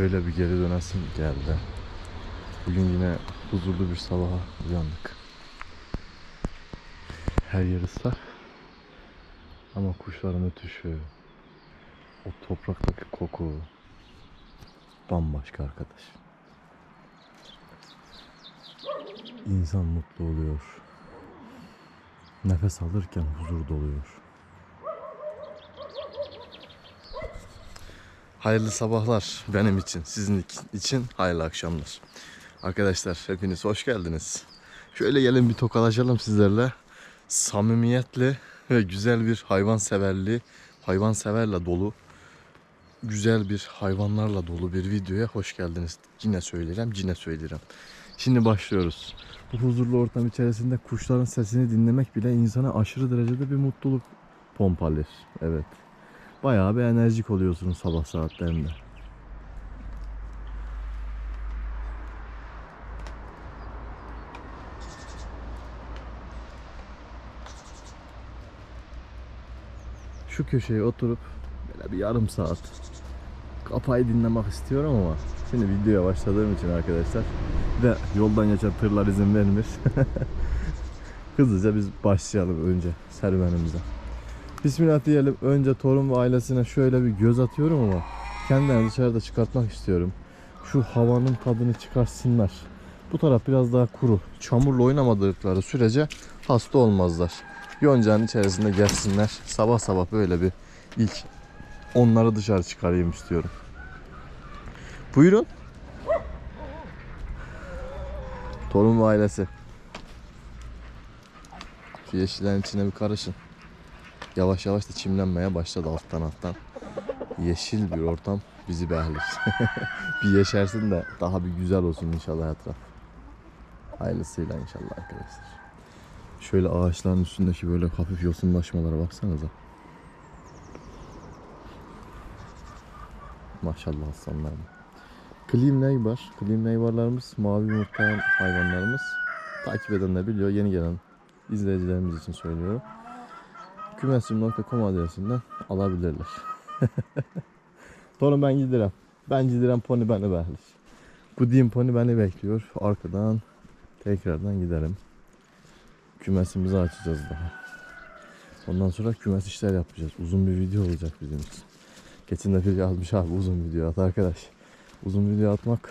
Şöyle bir geri dönesim geldi. Bugün yine huzurlu bir sabaha uyandık. Her yer ıslak. Ama kuşların ötüşü, o topraktaki koku bambaşka arkadaş. İnsan mutlu oluyor. Nefes alırken huzur doluyor. Hayırlı sabahlar benim için, sizin için hayırlı akşamlar. Arkadaşlar hepiniz hoş geldiniz. Şöyle gelin bir tokalaşalım sizlerle. Samimiyetli ve güzel bir hayvan severli, hayvan severle dolu, güzel bir hayvanlarla dolu bir videoya hoş geldiniz. Yine söyleyeceğim, yine söyleyeceğim. Şimdi başlıyoruz. Bu huzurlu ortam içerisinde kuşların sesini dinlemek bile insana aşırı derecede bir mutluluk pompalır. Evet. Bayağı bir enerjik oluyorsunuz sabah saatlerinde. Şu köşeye oturup böyle bir yarım saat kafayı dinlemek istiyorum ama şimdi videoya başladığım için arkadaşlar ve yoldan geçen tırlar izin vermiş. Hızlıca biz başlayalım önce serüvenimize. Bismillah diyelim. Önce torun ve ailesine şöyle bir göz atıyorum ama kendilerini dışarıda çıkartmak istiyorum. Şu havanın tadını çıkarsınlar. Bu taraf biraz daha kuru. Çamurla oynamadıkları sürece hasta olmazlar. Yoncanın içerisinde geçsinler. Sabah sabah böyle bir ilk onları dışarı çıkarayım istiyorum. Buyurun. Torun ve ailesi. Şu yeşillerin içine bir karışın. Yavaş yavaş da çimlenmeye başladı alttan alttan. Yeşil bir ortam bizi behlir. bir yeşersin de daha bir güzel olsun inşallah etraf. Hayırlısıyla inşallah arkadaşlar. Şöyle ağaçların üstündeki böyle hafif yosunlaşmalara baksanıza. Maşallah aslanlarım. Klim neybar. Klim neybarlarımız mavi yumurtlayan hayvanlarımız. Takip edenler biliyor. Yeni gelen izleyicilerimiz için söylüyorum kümesim.com adresinden alabilirler. Sonra ben giderim. Ben giderim pony beni bekler. Bu diyeyim pony beni bekliyor. Arkadan tekrardan giderim. Kümesimizi açacağız daha. Ondan sonra kümes işler yapacağız. Uzun bir video olacak bizim için. Geçen de bir yazmış abi uzun video at arkadaş. Uzun video atmak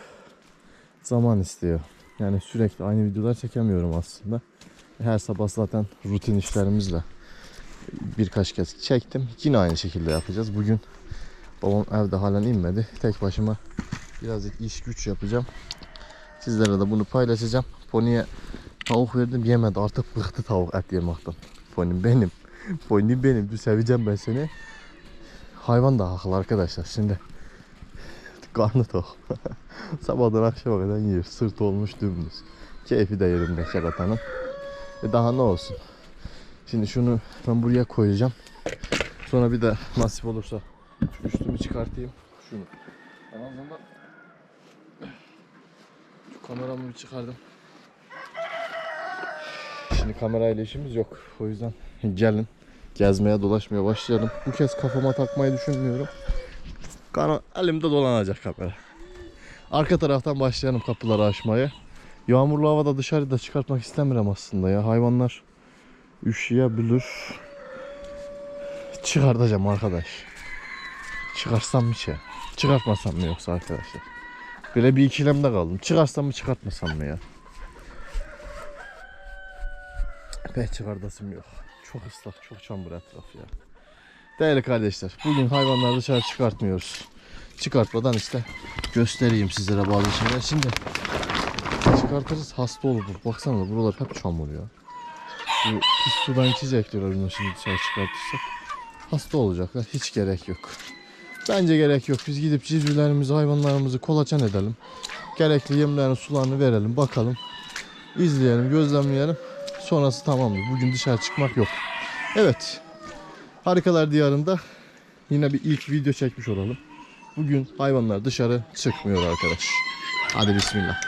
zaman istiyor. Yani sürekli aynı videolar çekemiyorum aslında. Her sabah zaten rutin işlerimizle birkaç kez çektim. Yine aynı şekilde yapacağız. Bugün babam evde halen inmedi. Tek başıma birazcık iş güç yapacağım. Sizlere de bunu paylaşacağım. Pony'e tavuk verdim yemedi. Artık bıktı tavuk et yemekten. Pony benim. Pony benim. Dur seveceğim ben seni. Hayvan da haklı arkadaşlar. Şimdi karnı tok. Sabahdan akşama kadar yiyor. Sırt olmuş dümdüz. Keyfi de yerinde keratanın. E daha ne olsun. Şimdi şunu ben buraya koyacağım. Sonra bir de nasip olursa üstümü çıkartayım. Şunu. En azından şu kameramı bir çıkardım. Şimdi kamerayla işimiz yok. O yüzden gelin gezmeye dolaşmaya başlayalım. Bu kez kafama takmayı düşünmüyorum. Kana elimde dolanacak kamera. Arka taraftan başlayalım kapıları açmaya. Yağmurlu havada dışarıda çıkartmak istemiyorum aslında ya. Hayvanlar üşüyebilir. Çıkartacağım arkadaş. Çıkarsam mı şey? Çıkartmasam mı yoksa arkadaşlar? Böyle bir ikilemde kaldım. Çıkarsam mı çıkartmasam mı ya? Pek çıkartasım yok. Çok ıslak, çok çamur etraf ya. Değerli kardeşler, bugün hayvanları dışarı çıkartmıyoruz. Çıkartmadan işte göstereyim sizlere bazı şeyler. Şimdi çıkartırız hasta olur. Baksana buralar hep çamur ya. Bu pis sudan içecekler onu şimdi dışarı çıkartırsak. Hasta olacaklar. Hiç gerek yok. Bence gerek yok. Biz gidip civcivlerimizi, hayvanlarımızı kolaçan edelim. Gerekli yemlerini, sularını verelim. Bakalım. izleyelim, gözlemleyelim. Sonrası tamamdır. Bugün dışarı çıkmak yok. Evet. Harikalar Diyarı'nda yine bir ilk video çekmiş olalım. Bugün hayvanlar dışarı çıkmıyor arkadaş. Hadi bismillah.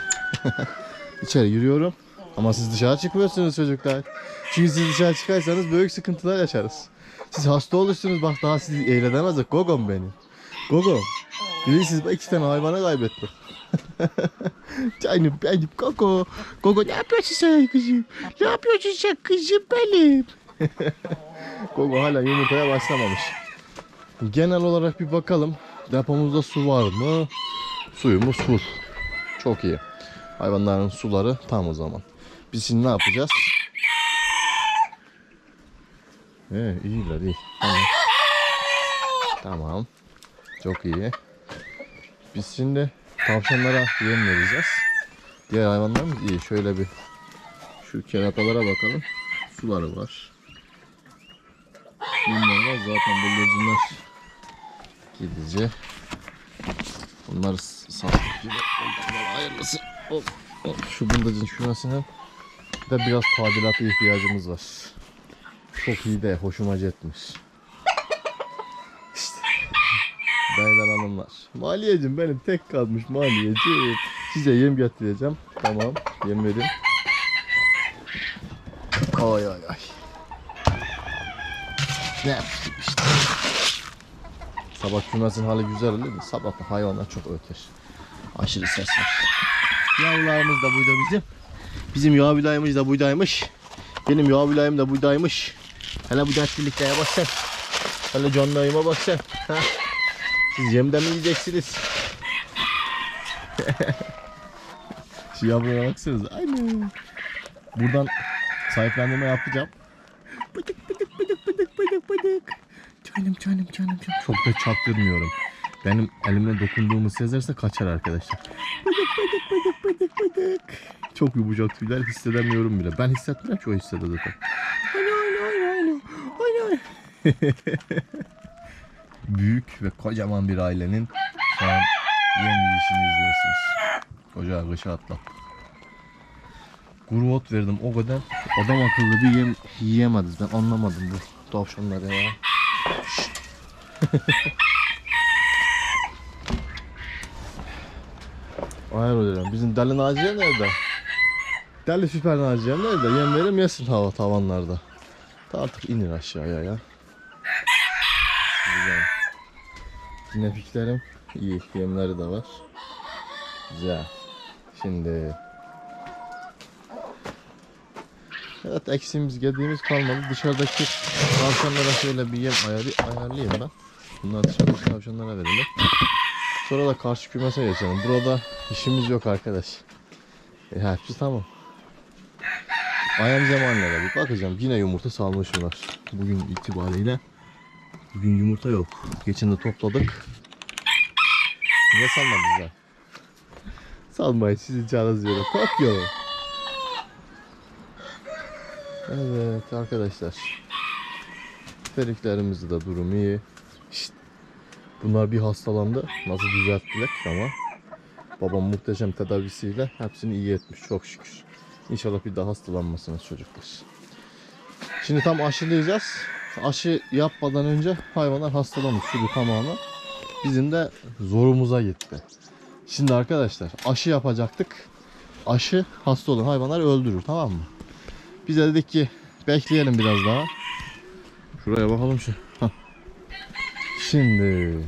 İçeri giriyorum. Ama siz dışarı çıkmıyorsunuz çocuklar. Çünkü siz dışarı çıkarsanız büyük sıkıntılar yaşarız. Siz hasta olursunuz bak daha sizi eğlenemezdik. Gogom benim. Gogom. Bilirsiniz iki tane hayvanı kaybettim. Canım benim Koko. Koko ne yapıyorsun sen kızım? Ne yapıyorsun sen kızım benim? Koko hala yumurtaya başlamamış. Genel olarak bir bakalım. Depomuzda su var mı? Suyumuz full. Çok iyi. Hayvanların suları tam o zaman. Biz şimdi ne yapacağız? He, iyiler iyi. Tamam. Tamam. Çok iyi. Biz şimdi tavşanlara yem vereceğiz. Diğer hayvanlarımız iyi. Şöyle bir şu keratalara bakalım. Suları var. Bunlar var zaten bıldırcınlar gidici. Bunlar sattık gibi. Hayırlısı. Hop, hop. Şu bıldırcın şurasının da biraz tadilata ihtiyacımız var. Çok iyi de hoşuma gitmiş. İşte. Beyler hanımlar. Maliyecim benim tek kalmış maliyeci. Size yem getireceğim. Tamam yem verin. Ay ay ay. Ne yapayım işte. Sabah kümesin hali güzel olur mu? Sabah da hayvanlar çok öter. Aşırı ses var. Yavrularımız da buydu bizim. Bizim yavilayımız da buydaymış. Benim yavilayım da buydaymış. Hele bu dertliliklere bak sen. Hele canlayıma bak sen. Siz yemde mi yiyeceksiniz? Şu yavruya baksanıza. Aynen. Buradan sahiplendirme yapacağım. Bıdık bıdık bıdık bıdık bıdık bıdık. Canım canım canım canım. Çok da çaktırmıyorum. Benim elimle dokunduğumu sezerse kaçar arkadaşlar. Bıdık bıdık bıdık bıdık bıdık. Çok yumuşak tüyler hissedemiyorum bile. Ben hissetmiyorum ki o hissede zaten. Büyük ve kocaman bir ailenin şu an yem yiyişini izliyorsunuz. Koca kışı atlattı. Kuru ot verdim o kadar adam akıllı bir yem yiyemediniz. Ben anlamadım bu tavşanları ya. Hayır hocam bizim deli Naciye nerede? Deli süper Naciye nerede? Yem verim yesin hava tavanlarda. Ta artık inir aşağıya ya. Güzel. Dinlepiklerim iyi. Yemleri de var. Güzel. Şimdi Evet eksiğimiz gediğimiz kalmadı. Dışarıdaki tavşanlara şöyle bir yem ayarı, ayarlayayım ben. Bunlar dışarıdaki tavşanlara verelim. Sonra da karşı kümese geçelim. Burada işimiz yok arkadaş. E, hepsi tamam. Ayam zamanlara bir bakacağım. Yine yumurta salmışlar. Bugün itibariyle. Bugün yumurta yok. Geçen de topladık. Niye salmadınız ha? Salmayın sizin canınız yere. Korkuyorum. Evet arkadaşlar. Feriklerimizde de durum iyi. Şşt. Bunlar bir hastalandı. Nasıl düzelttiler ama. Babam muhteşem tedavisiyle hepsini iyi etmiş çok şükür. İnşallah bir daha hastalanmasınız çocuklar. Şimdi tam aşılayacağız. Aşı yapmadan önce hayvanlar hastalanmış sürü tamamen. Bizim de zorumuza gitti. Şimdi arkadaşlar aşı yapacaktık. Aşı hasta olan hayvanları öldürür tamam mı? Biz de dedik ki bekleyelim biraz daha. Şuraya bakalım şu. Şimdi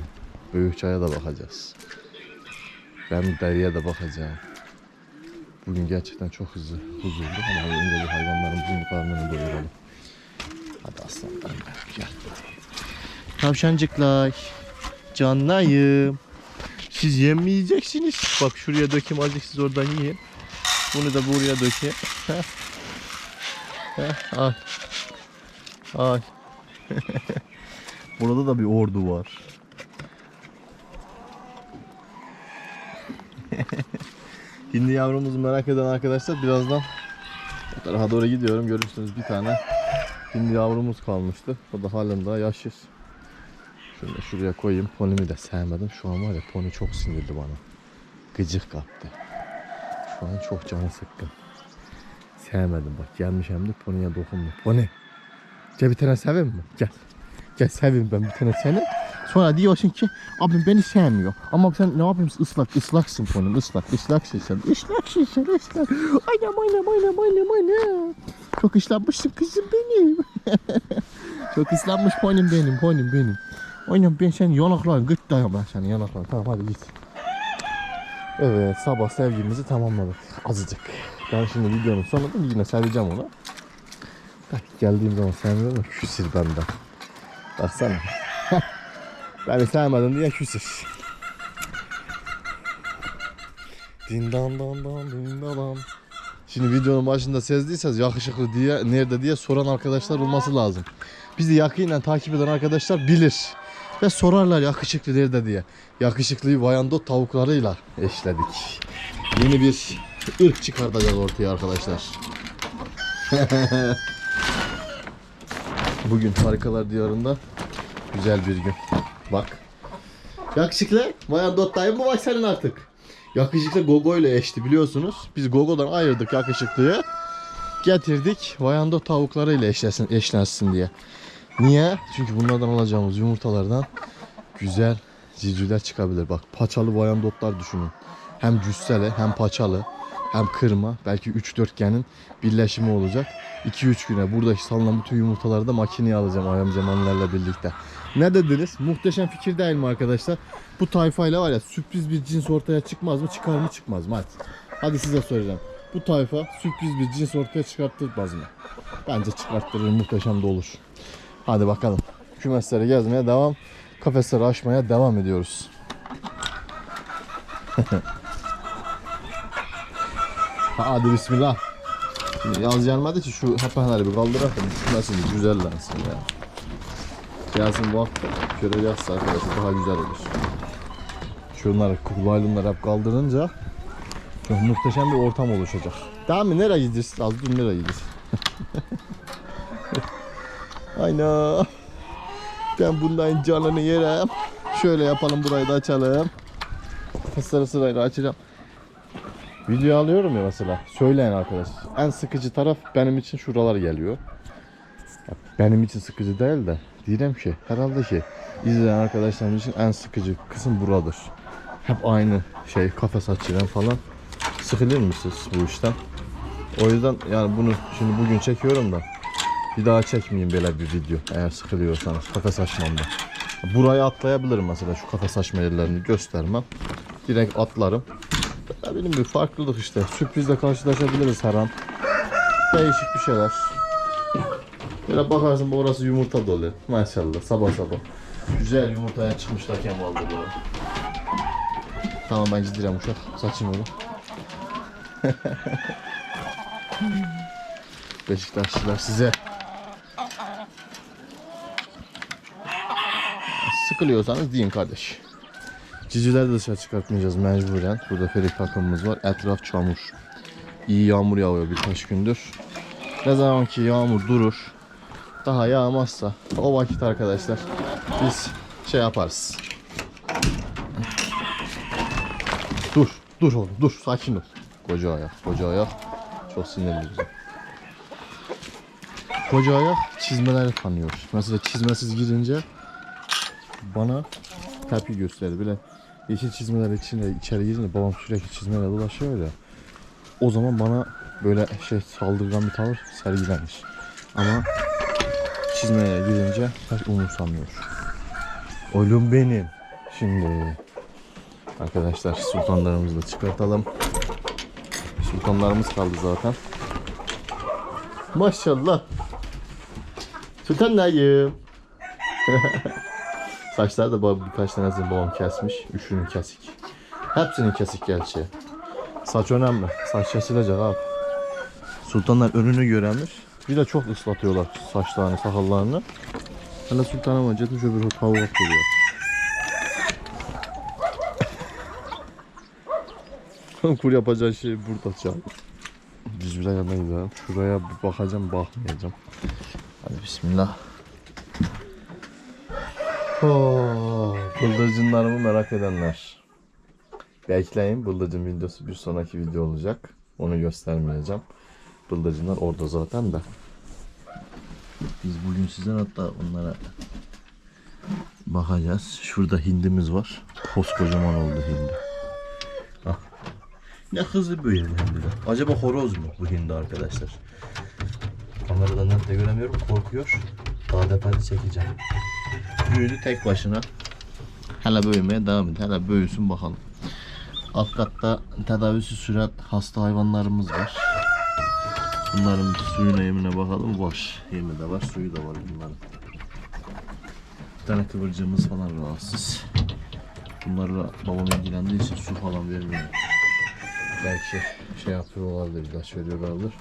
büyük çaya da bakacağız. Ben deriye de bakacağım. Bugün gerçekten çok hızlı huzurlu ama önce bir hayvanların bugün karnını doyuralım. Hadi aslanlarım gel. Tavşancıklar. Canlayım. Siz yem mi yiyeceksiniz? Bak şuraya dökeyim azıcık siz oradan yiyin. Bunu da buraya dökeyim. Al. Al. Burada da bir ordu var. Hindi yavrumuzu merak eden arkadaşlar birazdan o tarafa doğru gidiyorum. Görürsünüz bir tane hindi yavrumuz kalmıştı. O da halen daha yaşır. Şunu şuraya koyayım. Ponimi de sevmedim. Şu an var ya poni çok sinirli bana. Gıcık kaptı. Şu an çok canı sıkkın. Sevmedim bak gelmiş hem de poniye dokunma. Poni. Gel bir tane seveyim mi? Gel. Gel seveyim ben bir tane seni. Sonra diyorsun ki abim beni sevmiyor. Ama sen ne yapayım ıslak ıslaksın ponim ıslak ıslaksın sen. Islaksın sen ıslak. Anam anam anam anam anam. Çok ıslanmışsın kızım benim. Çok ıslanmış ponim benim ponim benim. Aynen ben senin yanaklarını gırtlayayım ben senin yanaklarını. Tamam hadi git. Evet sabah sevgimizi tamamladık. Azıcık. Ben şimdi videonun sonunda yine seveceğim onu. Bak geldiğim zaman sevmiyorum da küsür benden. Baksana. Beni sevmedin diye küsür. Din dan dan dan. Şimdi videonun başında sezdiyseniz yakışıklı diye nerede diye soran arkadaşlar olması lazım. Bizi yakinen takip eden arkadaşlar bilir. Ve sorarlar yakışıklı nerede diye. Yakışıklıyı Vayandot tavuklarıyla eşledik. Yeni bir ırk çıkartacağız ortaya arkadaşlar. Bugün harikalar diyarında güzel bir gün. Bak. Yakışıklı Vayandot dayım bu bak senin artık. Yakışıklı Gogo ile eşti biliyorsunuz. Biz Gogo'dan ayırdık yakışıklıyı. Getirdik Vayando tavuklarıyla eşlesin, eşlensin diye. Niye? Çünkü bunlardan alacağımız yumurtalardan güzel civcivler çıkabilir. Bak paçalı Vayandotlar düşünün. Hem cüsseli hem paçalı hem kırma belki 3-4 genin birleşimi olacak. 2-3 güne buradaki salınan bütün yumurtaları da makineye alacağım Ayam Cemallerle birlikte. Ne dediniz? Muhteşem fikir değil mi arkadaşlar? Bu tayfayla var ya sürpriz bir cins ortaya çıkmaz mı? Çıkar mı çıkmaz mı? Hadi. Hadi size soracağım. Bu tayfa sürpriz bir cins ortaya çıkartmaz mı? Bence çıkarttırır muhteşem de olur. Hadi bakalım. Kümesleri gezmeye devam. Kafesleri açmaya devam ediyoruz. Hadi bismillah. Şimdi yaz gelmedi ki şu hapanları bir kaldırak da düşmesin bir güzellensin ya. Gelsin bu hafta şöyle yazsa arkadaşlar daha güzel olur. Şunları kulaylımları hep kaldırınca çok muhteşem bir ortam oluşacak. Daha mı nereye gidiyorsun? Az dur nereye gidiyorsun? Aynen. Ben bundan canını yerim. Şöyle yapalım burayı da açalım. Sıra sırayla açacağım. Video alıyorum ya mesela. Söyleyin arkadaş. En sıkıcı taraf benim için şuralar geliyor. Benim için sıkıcı değil de diyeceğim ki herhalde ki izleyen arkadaşlarım için en sıkıcı kısım buradır. Hep aynı şey kafes açılan falan. Sıkılır mısınız bu işten? O yüzden yani bunu şimdi bugün çekiyorum da bir daha çekmeyeyim böyle bir video eğer sıkılıyorsanız kafes açmamda. Burayı atlayabilirim mesela şu kafes açma yerlerini göstermem. Direkt atlarım. Ya benim bir farklılık işte. Sürprizle karşılaşabiliriz her an. Değişik bir şeyler. Böyle bakarsın bu orası yumurta dolu. Maşallah sabah sabah. Güzel yumurtaya çıkmışlar Kemal'da böyle. Tamam ben ciddiyorum uşak. Saçım onu. Beşiktaşlılar size. Sıkılıyorsanız deyin kardeş. Cicileri de dışarı çıkartmayacağız mecburen. Burada ferik takımımız var. Etraf çamur. İyi yağmur yağıyor birkaç gündür. Ne zaman ki yağmur durur, daha yağmazsa o vakit arkadaşlar biz şey yaparız. Dur, dur oğlum, dur, sakin ol. Koca ayak, koca ayak. Çok sinirli bize. Koca ayak çizmeleri tanıyor. Mesela çizmesiz girince bana tepki gösterdi. Bile yeşil çizmeler içinde içeri girince babam sürekli çizmeyle dolaşıyor ya. O zaman bana böyle şey saldırgan bir tavır sergilenmiş. Ama çizmeye girince pek umursamıyor. Oğlum benim. Şimdi arkadaşlar sultanlarımızı da çıkartalım. Sultanlarımız kaldı zaten. Maşallah. Sultan dayım. Saçlar da babam birkaç tanesini babam kesmiş. Üçünün kesik. Hepsinin kesik gerçi. Saç önemli. Saç kesilecek abi. Sultanlar önünü görenmiş. Bir de çok ıslatıyorlar saçlarını, sakallarını. Hele sultanım acıtmış öbür tavuğa koyuyor. Kur yapacağı şey burada çal. Cizbile yanına gidelim. Şuraya bakacağım, bakmayacağım. Hadi bismillah. Oh, bıldırcınlarımı merak edenler. Bekleyin bıldırcın videosu bir sonraki video olacak. Onu göstermeyeceğim. Bıldırcınlar orada zaten de. Biz bugün sizden hatta onlara bakacağız. Şurada hindimiz var. Koskocaman oldu hindi. Ah. Ne hızlı büyüyor bu hindi de. Acaba horoz mu bu hindi arkadaşlar? Kameradan net göremiyorum korkuyor. Daha detaylı çekeceğim. büyüdü tek başına. Hele büyümeye devam ediyor. Hele büyüsün bakalım. Alt katta tedavisi süren hasta hayvanlarımız var. Bunların suyuna yemine bakalım. Var. Yemi de var, suyu da var bunların. Bir tane kıvırcığımız falan rahatsız. Bunlarla babam ilgilendiği için su falan vermiyor. Belki şey yapıyor olabilir, ilaç veriyorlardır.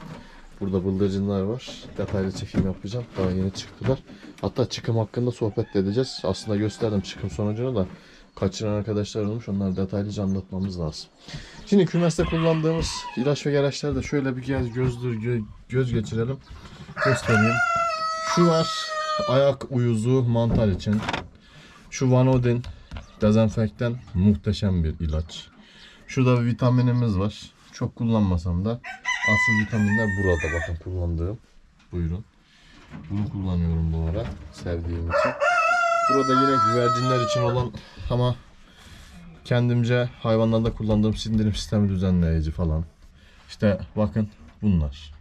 Burada bıldırcınlar var. Detaylı çekim yapacağım. Daha yeni çıktılar. Hatta çıkım hakkında sohbet de edeceğiz. Aslında gösterdim çıkım sonucunu da kaçıran arkadaşlar olmuş. Onları detaylıca anlatmamız lazım. Şimdi kümeste kullandığımız ilaç ve gereçleri de şöyle bir göz gözdür gö- göz geçirelim. Göstereyim. Şu var. Ayak uyuzu mantar için. Şu Vanodin dezenfektan muhteşem bir ilaç. Şurada bir vitaminimiz var. Çok kullanmasam da asıl vitaminler burada bakın kullandığım. Buyurun. Bunu kullanıyorum bu ara sevdiğim için. Burada yine güvercinler için olan ama kendimce hayvanlarda kullandığım sindirim sistemi düzenleyici falan. İşte bakın bunlar.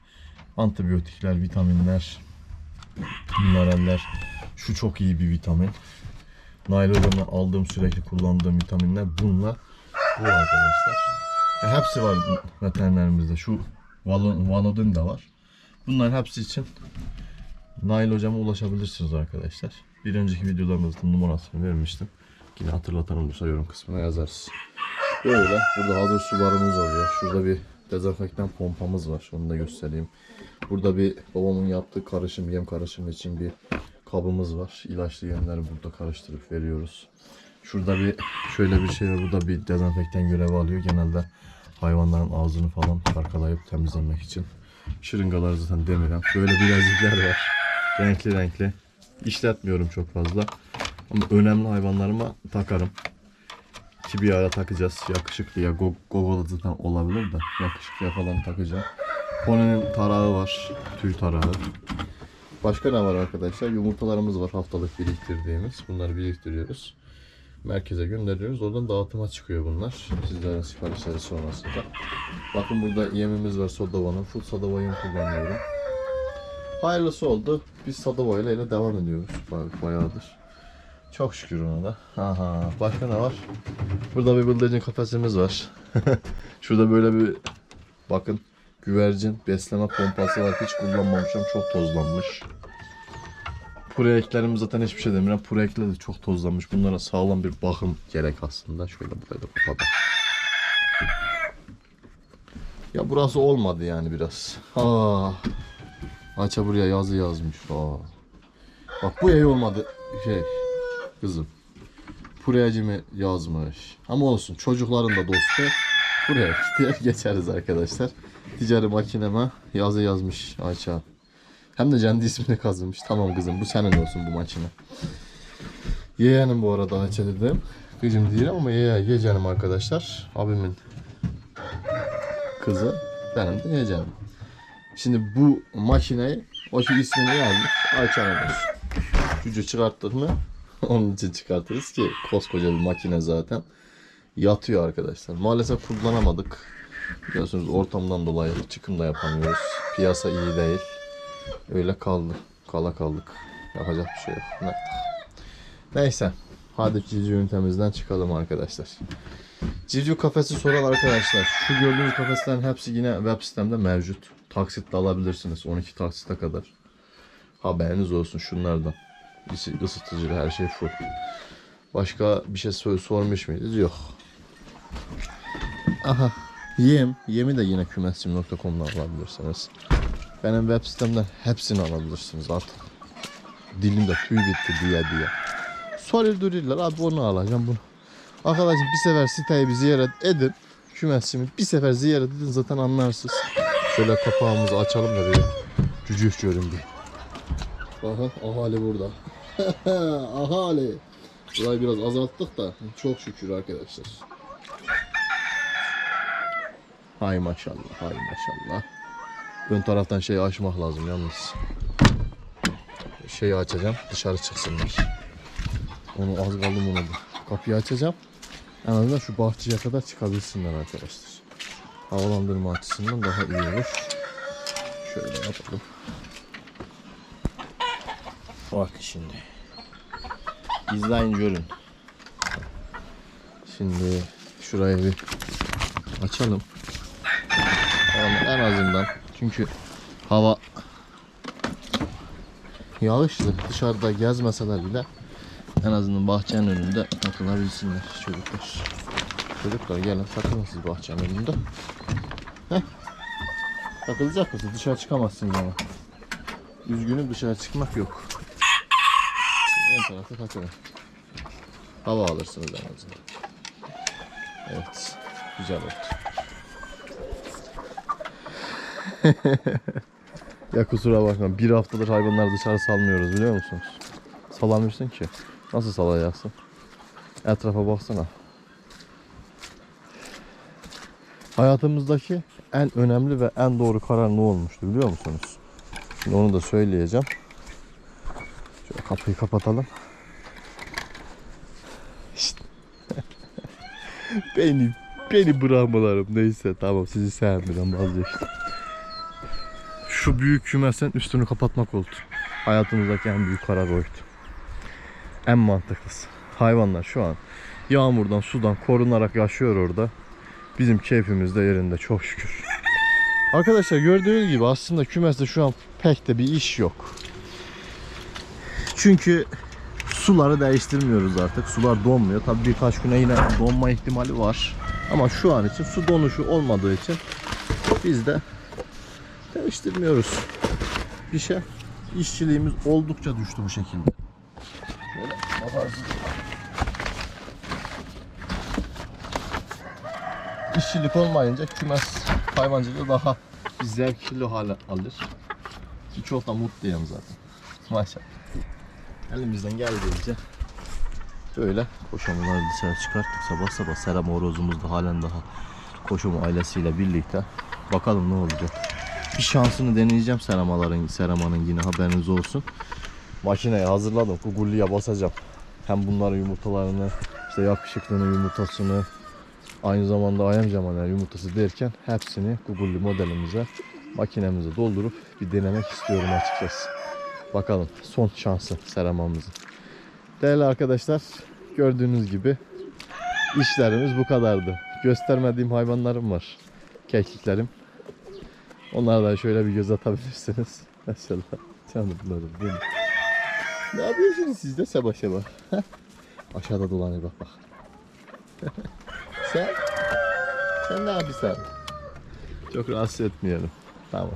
Antibiyotikler, vitaminler, mineraller. Şu çok iyi bir vitamin. Naylon'dan aldığım sürekli kullandığım vitaminler bunlar. Bu arkadaşlar. E, hepsi var veterinerimizde. Şu Vanodin de var. Bunların hepsi için Nail hocama ulaşabilirsiniz arkadaşlar. Bir önceki videolarımızda numarasını vermiştim. Yine hatırlatalım olursa yorum kısmına yazarız. Böyle burada hazır sularımız oluyor. Şurada bir dezenfektan pompamız var. Onu da göstereyim. Burada bir babamın yaptığı karışım, yem karışımı için bir kabımız var. İlaçlı yemleri burada karıştırıp veriyoruz. Şurada bir şöyle bir şey var. Burada bir dezenfektan görevi alıyor. Genelde hayvanların ağzını falan karkalayıp temizlemek için. Şırıngalar zaten demirem. Böyle bilezikler var. Renkli renkli. İşletmiyorum çok fazla. Ama önemli hayvanlarıma takarım. Ki bir ara takacağız. Yakışıklıya, go gogoda zaten olabilir de. Yakışıklıya falan takacağım. Pony'nin tarağı var. Tüy tarağı. Başka ne var arkadaşlar? Yumurtalarımız var haftalık biriktirdiğimiz. Bunları biriktiriyoruz. Merkeze gönderiyoruz. Oradan dağıtıma çıkıyor bunlar. Sizlerin siparişleri sonrasında. Bakın burada yemimiz var Sodava'nın. Full Sodava yem kullanıyorum. Hayırlısı oldu. Biz Sodava ile ile devam ediyoruz bay- bayağıdır. Çok şükür ona da. Aha. Başka ne var? Burada bir bıldırcın kafesimiz var. Şurada böyle bir bakın güvercin besleme pompası var. Hiç kullanmamışım. Çok tozlanmış. Pure eklerimiz zaten hiçbir şey demiyorum. Pure ekler de çok tozlanmış. Bunlara sağlam bir bakım gerek aslında. Şöyle burayı da kapatalım. Ya burası olmadı yani biraz. Aa. Aça buraya yazı yazmış. Aa. Bak bu ev olmadı şey kızım. Pureyacımı yazmış. Ama olsun çocukların da dostu. Buraya diye geçeriz arkadaşlar. Ticari makineme yazı yazmış Ayça. Hem de kendi ismini kazımış. Tamam kızım bu senin olsun bu makine. Yeğenim bu arada Ayça dedim. Kızım değil ama ye, yeğenim arkadaşlar. Abimin kızı. Benim de yeğenim. Şimdi bu makineyi o ki ismini yazmış. Ayça'nın olsun. Cüce çıkarttık mı? Onun için çıkartırız ki koskoca bir makine zaten. Yatıyor arkadaşlar. Maalesef kullanamadık. Biliyorsunuz ortamdan dolayı çıkım da yapamıyoruz. Piyasa iyi değil. Öyle kaldı. Kala kaldık. Yapacak bir şey yok. Ne? Neyse. Hadi civciv ünitemizden çıkalım arkadaşlar. Civciv kafesi soran arkadaşlar. Şu gördüğünüz kafeslerin hepsi yine web sitemde mevcut. Taksitle alabilirsiniz. 12 taksite kadar. Haberiniz olsun şunlardan. Isı- ısıtıcı her şey full. Başka bir şey sor- sormuş muydunuz? Yok. Aha. Yem. Yemi de yine kümesçim.com'dan alabilirsiniz. Benim web sitemden hepsini alabilirsiniz artık. Dilimde tüy bitti diye diye. Soruyor duruyorlar abi onu alacağım bunu. Arkadaşım bir sefer siteyi bir ziyaret edin. Kümesçimi bir sefer ziyaret edin zaten anlarsınız. Şöyle kapağımızı açalım da bir cücüş görün bir. Aha ahali burada. ahali. Burayı biraz azalttık da çok şükür arkadaşlar. Hay maşallah, hay maşallah. Ön taraftan şeyi açmak lazım yalnız. Şeyi açacağım, dışarı çıksınlar. Onu az kaldım onu da. Kapıyı açacağım. En azından şu bahçeye kadar çıkabilsinler arkadaşlar. Havalandırma açısından daha iyi olur. Şöyle yapalım. Bak şimdi. İzleyin görün. Şimdi şurayı bir açalım. Yani en azından çünkü hava yağışlı dışarıda gezmeseler bile en azından bahçenin önünde takılabilsinler çocuklar. Çocuklar gelin takılın siz bahçenin önünde. Heh. Takılacak mısınız? Dışarı çıkamazsınız ama. Üzgünüm dışarı çıkmak yok. En tarafta takılın. Hava alırsınız en azından. Evet. Güzel oldu. ya kusura bakma. Bir haftadır hayvanları dışarı salmıyoruz biliyor musunuz? Salamıyorsun ki. Nasıl salacaksın? Etrafa baksana. Hayatımızdaki en önemli ve en doğru karar ne olmuştu biliyor musunuz? Şimdi onu da söyleyeceğim. Şöyle kapıyı kapatalım. Beni beni bırakmalarım neyse tamam sizi sevmeden vazgeçtim. Şu büyük kümesin üstünü kapatmak oldu. Hayatımızdaki en büyük karar oydu. En mantıklısı. Hayvanlar şu an yağmurdan sudan korunarak yaşıyor orada. Bizim keyfimiz de yerinde çok şükür. Arkadaşlar gördüğünüz gibi aslında kümeste şu an pek de bir iş yok. Çünkü suları değiştirmiyoruz artık. Sular donmuyor. Tabii birkaç güne yine donma ihtimali var. Ama şu an için su donuşu olmadığı için biz de değiştirmiyoruz. Bir şey işçiliğimiz oldukça düştü bu şekilde. Böyle bakarsın. İşçilik olmayınca kümes hayvancılığı daha bir zevkli hale alır. Ki çok da mutluyum zaten. Maşallah. Elimizden geldiğince böyle koşamaları dışarı çıkarttık sabah sabah. Serem horozumuz da halen daha koşum ailesiyle birlikte. Bakalım ne olacak. Bir şansını deneyeceğim seramaların, seramanın yine haberiniz olsun. Makineyi hazırladım. Kugulliye basacağım. Hem bunların yumurtalarını, işte yakışıklının yumurtasını, aynı zamanda ayam zamanlar yumurtası derken hepsini Google'li modelimize, makinemize doldurup bir denemek istiyorum açıkçası. Bakalım son şansı seramamızın. Değerli arkadaşlar gördüğünüz gibi işlerimiz bu kadardı. Göstermediğim hayvanlarım var. Kekliklerim. Onlara da şöyle bir göz atabilirsiniz. Mesela canımlarım benim. Ne yapıyorsunuz siz de sabah sabah? Aşağıda dolanıyor bak bak. Sen? Sen ne yapıyorsun? Çok rahatsız etmeyelim. Tamam.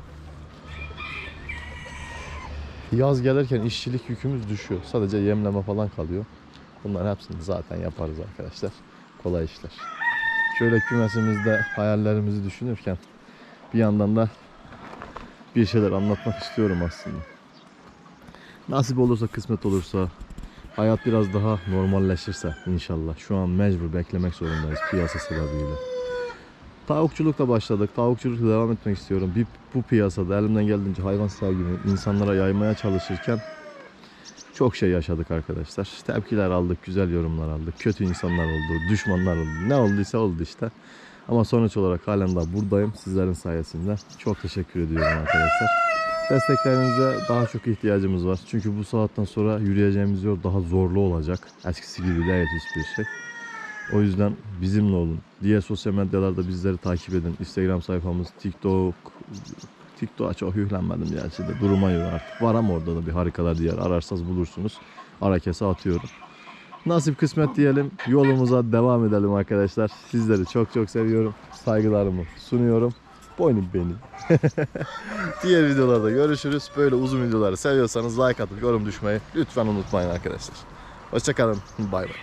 Yaz gelirken işçilik yükümüz düşüyor. Sadece yemleme falan kalıyor. Bunların hepsini zaten yaparız arkadaşlar. Kolay işler. Şöyle kümesimizde hayallerimizi düşünürken bir yandan da bir şeyler anlatmak istiyorum aslında. Nasip olursa, kısmet olursa, hayat biraz daha normalleşirse inşallah. Şu an mecbur beklemek zorundayız piyasa sebebiyle. Tavukçulukla başladık. Tavukçulukla devam etmek istiyorum. Bir, bu piyasada elimden geldiğince hayvan sevgimi insanlara yaymaya çalışırken çok şey yaşadık arkadaşlar. Tepkiler aldık, güzel yorumlar aldık. Kötü insanlar oldu, düşmanlar oldu. Ne olduysa oldu işte. Ama sonuç olarak halen daha buradayım sizlerin sayesinde. Çok teşekkür ediyorum arkadaşlar. Desteklerinize daha çok ihtiyacımız var. Çünkü bu saatten sonra yürüyeceğimiz yol daha zorlu olacak. Eskisi gibi değil hiçbir şey. O yüzden bizimle olun. Diğer sosyal medyalarda bizleri takip edin. Instagram sayfamız, TikTok. TikTok'a çok yüklenmedim gerçi de. Duruma göre artık. Var ama orada da bir harikalar diğer. Ararsanız bulursunuz. Ara kese atıyorum. Nasip kısmet diyelim. Yolumuza devam edelim arkadaşlar. Sizleri çok çok seviyorum. Saygılarımı sunuyorum. Boynum benim. Diğer videolarda görüşürüz. Böyle uzun videoları seviyorsanız like atıp yorum düşmeyi lütfen unutmayın arkadaşlar. Hoşçakalın. Bay bay.